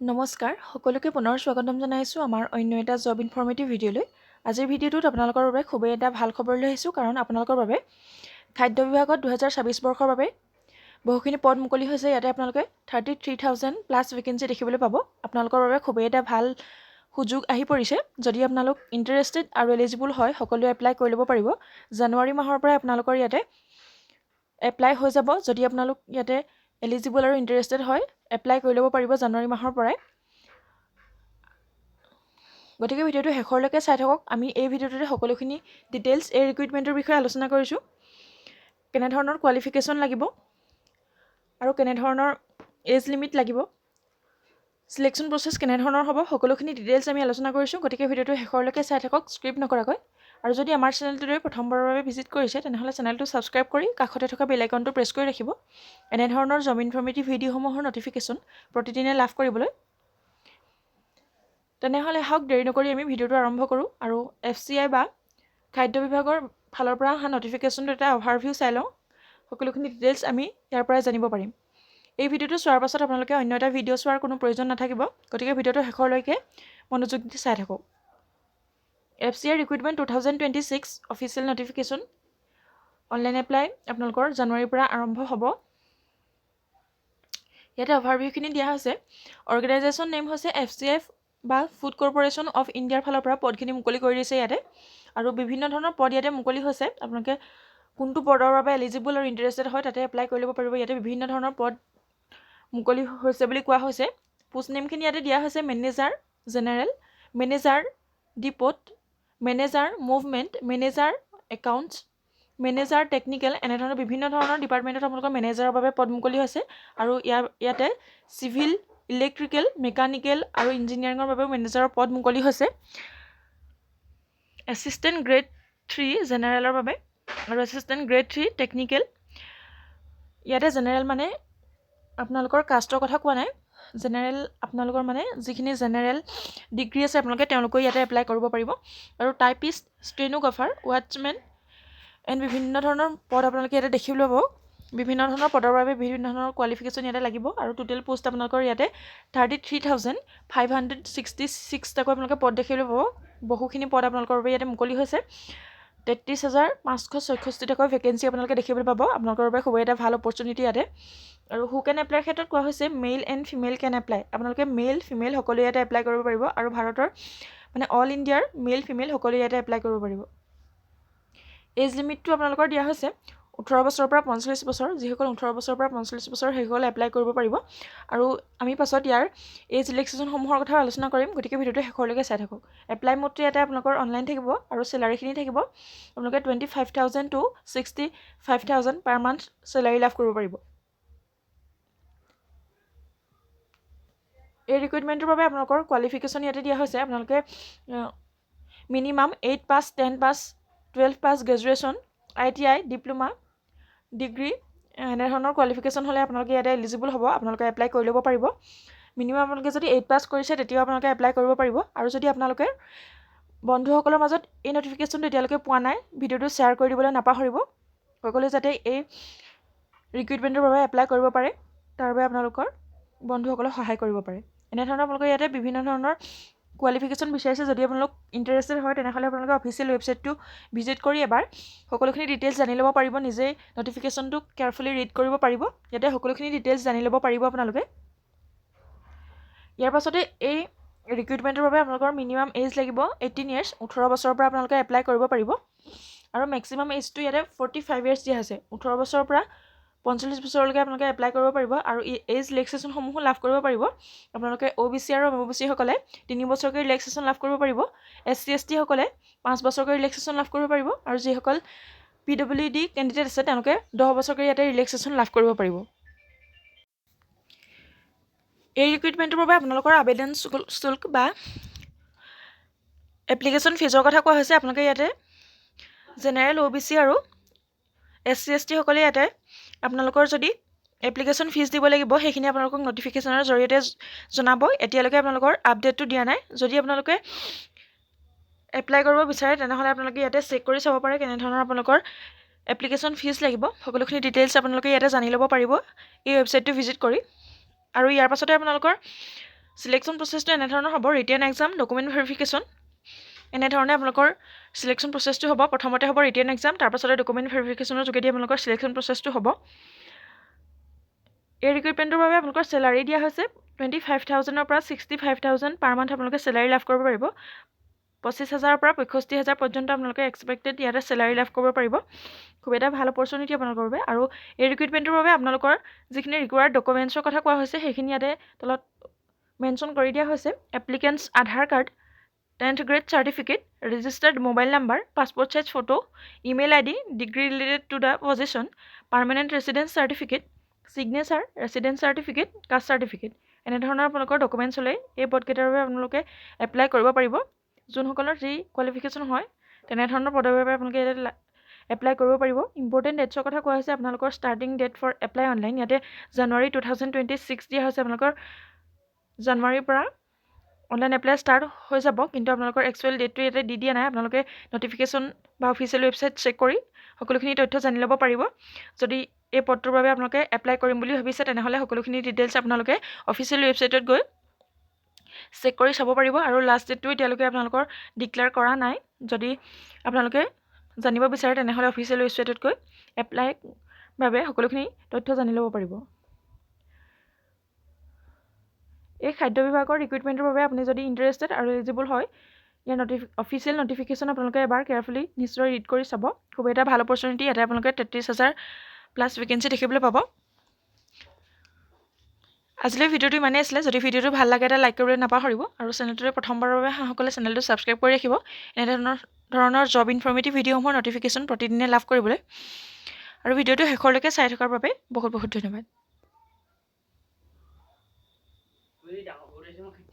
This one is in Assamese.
নমস্কাৰ সকলোকে পুনৰ স্বাগতম জনাইছোঁ আমাৰ অন্য এটা জব ইনফৰ্মেটিভ ভিডিঅ'লৈ। আজিৰ ভিডিঅ'টোত আপোনালোকৰ বাবে খুবেই এটা ভাল খবৰ লৈ আহিছোঁ কাৰণ আপোনালোকৰ বাবে খাদ্য বিভাগত দুহেজাৰ ছাব্বিছ বৰ্ষৰ বাবে বহুখিনি পদ মুকলি হৈছে। ইয়াতে আপোনালোকে thirty three thousand plus vacancy দেখিবলৈ পাব। আপোনালোকৰ বাবে খুবেই এটা ভাল সুযোগ আহি পৰিছে। যদি আপোনালোক ইণ্টাৰেষ্টেড আৰু এলিজিবল হয় সকলোৱে এপ্লাই কৰি ল'ব পাৰিব। জানুৱাৰী মাহৰ পৰাই আপোনালোকৰ ইয়াতে এপ্লাই হৈ যাব। যদি আপোনালোক ইয়াতে এলিজিবল আৰু ইণ্টাৰেষ্টেড হয় এপ্লাই কৰি ল'ব পাৰিব জানুৱাৰী মাহৰ পৰাই। গতিকে ভিডিঅ'টো শেষৰলৈকে চাই থাকক। আমি এই ভিডিঅ'টোতে সকলোখিনি ডিটেইলছ এই ৰিক্ৰুইটমেণ্টৰ বিষয়ে আলোচনা কৰিছোঁ। কেনেধৰণৰ কোৱালিফিকেশ্যন লাগিব আৰু কেনেধৰণৰ এজ লিমিট লাগিব চিলেকশ্যন প্ৰচেছ কেনেধৰণৰ হ'ব সকলোখিনি ডিটেইলছ আমি আলোচনা কৰিছোঁ। গতিকে ভিডিঅ'টো শেষৰলৈকে চাই থাকক স্ক্ৰিপ্ট নকৰাকৈ। আৰু যদি আমাৰ চেনেলটোলৈ প্ৰথমবাৰৰ বাবে ভিজিট কৰিছে তেনেহ'লে চেনেলটো ছাবস্ক্ৰাইব কৰি কাষতে থকা বেল আইকনটো প্ৰেছ কৰি ৰাখিব। এনেধৰণৰ জব ইনফৰ্মেটিভ ভিডিঅ'সমূহৰ নটিফিকেশ্যন প্ৰতিদিনে লাভ কৰিবলৈ। তেনেহ'লে আহক দেৰি নকৰি আমি ভিডিঅ'টো আৰম্ভ কৰোঁ। আৰু এফ চি আই বা খাদ্য বিভাগৰ ফালৰ পৰা অহা নটিফিকেশ্যনটো এটা অভাৰভিউ চাই লওঁ। সকলোখিনি ডিটেইলছ আমি ইয়াৰ পৰাই জানিব পাৰিম। এই ভিডিঅ'টো চোৱাৰ পাছত আপোনালোকে অন্য এটা ভিডিঅ' চোৱাৰ কোনো প্ৰয়োজন নাথাকিব। গতিকে ভিডিঅ'টো শেষৰলৈকে মনোযোগ দি চাই থাকক। F C I recruitment two thousand twenty six official notification online apply আপোনালোকৰ জানুৱাৰীৰ পৰা আৰম্ভ হ'ব। ইয়াতে অভাৰভিউখিনি দিয়া হৈছে অৰ্গেনাইজেশ্যন নেম হৈছে এফ চি এফ বা ফুড কৰ্প'ৰেশ্যন অফ ইণ্ডিয়াৰ ফালৰ পৰা পদখিনি মুকলি কৰি দিছে ইয়াতে। আৰু বিভিন্ন ধৰণৰ পদ ইয়াতে মুকলি হৈছে। আপোনালোকে কোনটো পদৰ বাবে এলিজিবল আৰু ইণ্টাৰেষ্টেড হয় তাতে এপ্লাই কৰি ল'ব পাৰিব। ইয়াতে বিভিন্ন ধৰণৰ পদ মুকলি হৈছে বুলি কোৱা হৈছে। পোষ্ট নেমখিনি ইয়াতে দিয়া হৈছে manager general manager depot manager movement manager accounts manager technical এনেধৰণৰ বিভিন্ন ধৰণৰ ডিপাৰ্টমেণ্টত আপোনালোকৰ মেনেজাৰৰ বাবে পদ মুকলি হৈছে। আৰু ইয়াৰ ইয়াতে চিভিল ইলেক্ট্ৰিকেল মেকানিকেল আৰু ইঞ্জিনিয়াৰিঙৰ বাবেও মেনেজাৰৰ পদ মুকলি হৈছে। এছিষ্টেণ্ট গ্ৰেড থ্ৰী জেনেৰেলৰ বাবে আৰু এছিষ্টেণ্ট গ্ৰেড থ্ৰী টেকনিকেল ইয়াতে জেনেৰেল মানে আপোনালোকৰ কাষ্টৰ কথা কোৱা নাই। জেনেৰেল আপোনালোকৰ মানে যিখিনি জেনেৰেল ডিগ্ৰী আছে আপোনালোকে তেওঁলোকেও ইয়াতে এপ্লাই কৰিব পাৰিব। আৰু টাইপিষ্ট ষ্টেনোগ্ৰাফাৰ ৱাটছমেন এণ্ড বিভিন্ন ধৰণৰ পদ আপোনালোকে ইয়াতে দেখিবলৈ পাব। বিভিন্ন ধৰণৰ পদৰ বাবে বিভিন্ন ধৰণৰ কোৱালিফিকেশ্যন ইয়াতে লাগিব আৰু টোটেল পষ্ট আপোনালোকৰ ইয়াতে thirty three thousand five hundred sixty ছিক্সটাকৈ আপোনালোকে পদ দেখিবলৈ পাব। বহুখিনি পদ আপোনালোকৰ বাবে ইয়াতে মুকলি হৈছে। তেত্ৰিছ হাজাৰ পাঁচশ ছয়ষষ্ঠিটাকৈ ভেকেঞ্চি আপোনালোকে দেখিবলৈ পাব। আপোনালোকৰ বাবে খুবেই এটা ভাল অপৰচুনিটি ইয়াতে। আৰু হু কেন এপ্লাইৰ ক্ষেত্ৰত কোৱা হৈছে male and female can apply আপোনালোকে মেইল ফিমেল সকলোৱে ইয়াতে এপ্লাই কৰিব পাৰিব আৰু ভাৰতৰ মানে অল ইণ্ডিয়াৰ মেইল ফিমেল সকলোৱে ইয়াতে এপ্লাই কৰিব পাৰিব। এজ লিমিটটো আপোনালোকৰ দিয়া হৈছে ওঠৰ বছৰৰ পৰা পঞ্চল্লিছ বছৰ যিসকল ওঠৰ বছৰৰ পৰা পঞ্চল্লিছ বছৰ সেইসকল এপ্লাই কৰিব পাৰিব। আৰু আমি পাছত ইয়াৰ এজ ৰিলেক্সেশ্যনসমূহৰ কথা আলোচনা কৰিম গতিকে ভিডিঅ'টো শেষৰলৈকে চাই থাকক। এপ্লাই মোডটো ইয়াতে আপোনালোকৰ অনলাইন থাকিব আৰু চেলাৰীখিনি থাকিব। আপোনালোকে twenty five thousand to sixty five thousand per month salary লাভ কৰিব পাৰিব। এই ৰিক্ৰুইটমেণ্টৰ বাবে আপোনালোকৰ কোৱালিফিকেশ্যন ইয়াতে দিয়া হৈছে। আপোনালোকে minimum eight pass ten pass twelve pass graduation I T I diploma degree এনেধৰণৰ কোৱালিফিকেশ্যন হ'লে আপোনালোকে ইয়াতে এলিজিবল হ'ব আপোনালোকে এপ্লাই কৰি ল'ব পাৰিব। মিনিমাম আপোনালোকে যদি এইট পাছ কৰিছে তেতিয়াও আপোনালোকে এপ্লাই কৰিব পাৰিব। আৰু যদি আপোনালোকে বন্ধুসকলৰ মাজত এই নটিফিকেশ্যনটো এতিয়ালৈকে পোৱা নাই ভিডিঅ'টো শ্বেয়াৰ কৰি দিবলৈ নাপাহৰিব। সকলোৱে যাতে এই ৰিক্ৰুইটমেণ্টৰ বাবে এপ্লাই কৰিব পাৰে তাৰ বাবে আপোনালোকৰ বন্ধুসকলক সহায় কৰিব পাৰে। এনেধৰণৰ আপোনালোকে ইয়াতে বিভিন্ন ধৰণৰ কোৱালিফিকেশ্যন বিচাৰিছে যদি আপোনালোক ইণ্টাৰেষ্টেড হয় তেনেহ'লে আপোনালোকে অফিচিয়েল ৱেবছাইটটো ভিজিট কৰি এবাৰ সকলোখিনি ডিটেইলছ জানি ল'ব পাৰিব নিজেই নটিফিকেশ্যনটো কেয়াৰফুলি ৰিড কৰিব পাৰিব। ইয়াতে সকলোখিনি ডিটেইলছ জানি ল'ব পাৰিব আপোনালোকে। ইয়াৰ পাছতে এই ৰিক্ৰুইটমেণ্টৰ বাবে আপোনালোকৰ মিনিমাম এজ লাগিব এইটিন ইয়াৰ্ছ ওঠৰ বছৰৰ পৰা আপোনালোকে এপ্লাই কৰিব পাৰিব। আৰু মেক্সিমাম এজটো ইয়াতে ফৰ্টি ফাইভ ইয়াৰ্ছ দিয়া আছে ওঠৰ বছৰৰ পৰা পঞ্চল্লিছ বছৰলৈকে আপোনালোকে এপ্লাই কৰিব পাৰিব আৰু এজ ৰিলেক্সেশ্যনসমূহো লাভ কৰিব পাৰিব। আপোনালোকে অ' বি চি আৰু এম অ' বি চিসকলে তিনি বছৰকৈ ৰিলেক্সেশ্যন লাভ কৰিব পাৰিব। এছ চি এছ টিসকলে পাঁচ বছৰকৈ ৰিলেক্সেশ্যন লাভ কৰিব পাৰিব আৰু যিসকল পি ডব্লিউ ডি কেণ্ডিডেট আছে তেওঁলোকে দহ বছৰকৈ ইয়াতে ৰিলেক্সেশ্যন লাভ কৰিব পাৰিব। এই ৰিক্ৰুইটমেণ্টৰ বাবে আপোনালোকৰ আবেদন শুল্ক বা এপ্লিকেশ্যন ফিজৰ কথা কোৱা হৈছে। আপোনালোকে ইয়াতে জেনেৰেল অ' বি চি আৰু এছ চি এছ টিসকলে ইয়াতে আপোনালোকৰ যদি এপ্লিকেশ্যন ফিজ দিব লাগিব সেইখিনি আপোনালোকক নটিফিকেশ্যনৰ জৰিয়তে জনাব। এতিয়ালৈকে আপোনালোকৰ আপডেটটো দিয়া নাই। যদি আপোনালোকে এপ্লাই কৰিব বিচাৰে তেনেহ'লে আপোনালোকে ইয়াতে চেক কৰি চাব পাৰে কেনেধৰণৰ আপোনালোকৰ এপ্লিকেশ্যন ফিজ লাগিব। সকলোখিনি ডিটেইলছ আপোনালোকে ইয়াতে জানি ল'ব পাৰিব এই ৱেবছাইটটো ভিজিট কৰি। আৰু ইয়াৰ পাছতে আপোনালোকৰ চিলেকশ্যন প্ৰচেছটো এনেধৰণৰ হ'ব। ৰিটেন এক্সাম ডকুমেণ্ট ভেৰিফিকেশ্যন এনেধৰণে আপোনালোকৰ চিলেকশ্যন প্ৰচেছটো হ'ব। প্ৰথমতে হ'ব ৰিটেন এক্সাম তাৰপাছতে ডকুমেণ্ট ভেৰিফিকেশ্যনৰ যোগেদি আপোনালোকৰ চিলেকশ্যন প্ৰচেছটো হ'ব। এই ৰিক্ৰুইটমেণ্টৰ বাবে আপোনালোকৰ চেলাৰী দিয়া হৈছে টুৱেণ্টি ফাইভ থাউজেণ্ডৰ পৰা sixty five thousand per month আপোনালোকে চেলাৰী লাভ কৰিব পাৰিব। পঁচিছ হাজাৰৰ পৰা পঁয়ষষ্ঠি হাজাৰ পৰ্যন্ত আপোনালোকে এক্সপেক্টেড ইয়াতে চেলাৰী লাভ কৰিব পাৰিব। খুব এটা ভাল অপৰচুনিটি আপোনালোকৰ বাবে। আৰু এই ৰিক্ৰুইটমেণ্টৰ বাবে আপোনালোকৰ যিখিনি ৰিকুৱাৰ্ড ডকুমেণ্টছৰ কথা কোৱা হৈছে সেইখিনি ইয়াতে তলত মেনশ্যন কৰি দিয়া হৈছে। Applicants Aadhaar card tenth grade certificate registered mobile number passport size photo email I D degree related to the position permanent residence certificate signature residence certificate caste certificate এনেধৰণৰ আপোনালোকৰ ডকুমেণ্টছ হ'লে এই পদকেইটাৰ বাবে আপোনালোকে এপ্লাই কৰিব পাৰিব। যোনসকলৰ যি কোৱালিফিকেশ্যন হয় তেনেধৰণৰ পদৰ বাবে আপোনালোকে ইয়াতে এপ্লাই কৰিব পাৰিব। ইম্পৰ্টেণ্ট ডেটছৰ কথা কোৱা হৈছে, আপোনালোকৰ starting date for apply online ইয়াতে January two thousand twenty six দিয়া হৈছে, আপোনালোকৰ জানুৱাৰীৰ পৰা অনলাইন এপ্লাই ষ্টাৰ্ট হৈ যাব কিন্তু আপোনালোকৰ একচুৱেল ডেটটো ইয়াতে দি দিয়া নাই আপোনালোকে নটিফিকেশ্যন বা অফিচিয়েল ৱেবছাইট চেক কৰি সকলোখিনি তথ্য জানি ল'ব পাৰিব। যদি এই পদটোৰ বাবে আপোনালোকে এপ্লাই কৰিম বুলি ভাবিছে তেনেহ'লে সকলোখিনি ডিটেইলছ আপোনালোকে অফিচিয়েল ৱেবছাইটত গৈ চেক কৰি চাব পাৰিব। আৰু লাষ্ট ডেটটো এতিয়ালৈকে আপোনালোকৰ ডিক্লেয়াৰ কৰা নাই। যদি আপোনালোকে জানিব বিচাৰে তেনেহ'লে অফিচিয়েল ৱেবছাইটত গৈ এপ্লাই বাবে সকলোখিনি তথ্য জানি ল'ব পাৰিব। এই খাদ্য বিভাগৰ ৰিক্ৰুইটমেণ্টৰ বাবে আপুনি যদি ইণ্টাৰেষ্টেড আৰু এলিজিবল হয় ইয়াৰ নটিফি অফিচিয়েল নটিফিকেশ্যন আপোনালোকে এবাৰ কেয়াৰফুলি নিশ্চয় ৰিড কৰি চাব। খুব এটা ভাল অপৰচুনিটি ইয়াতে আপোনালোকে তেত্ৰিছ হাজাৰ প্লাছ ভেকেঞ্চি দেখিবলৈ পাব। আজিলৈ ভিডিঅ'টো ইমানেই আছিলে। যদি ভিডিঅ'টো ভাল লাগে এটা লাইক কৰিবলৈ নাপাহৰিব আৰু চেনেলটোৰে প্ৰথমবাৰৰ বাবে হাঁহসকলে চেনেলটো ছাবস্ক্ৰাইব কৰি ৰাখিব। এনেধৰণৰ ধৰণৰ জব ইনফৰ্মেটিভ ভিডিঅ'সমূহৰ নটিফিকেশ্যন প্ৰতিদিনে লাভ কৰিবলৈ। আৰু ভিডিঅ'টো শেষলৈকে চাই থকাৰ বাবে বহুত বহুত ধন্যবাদ।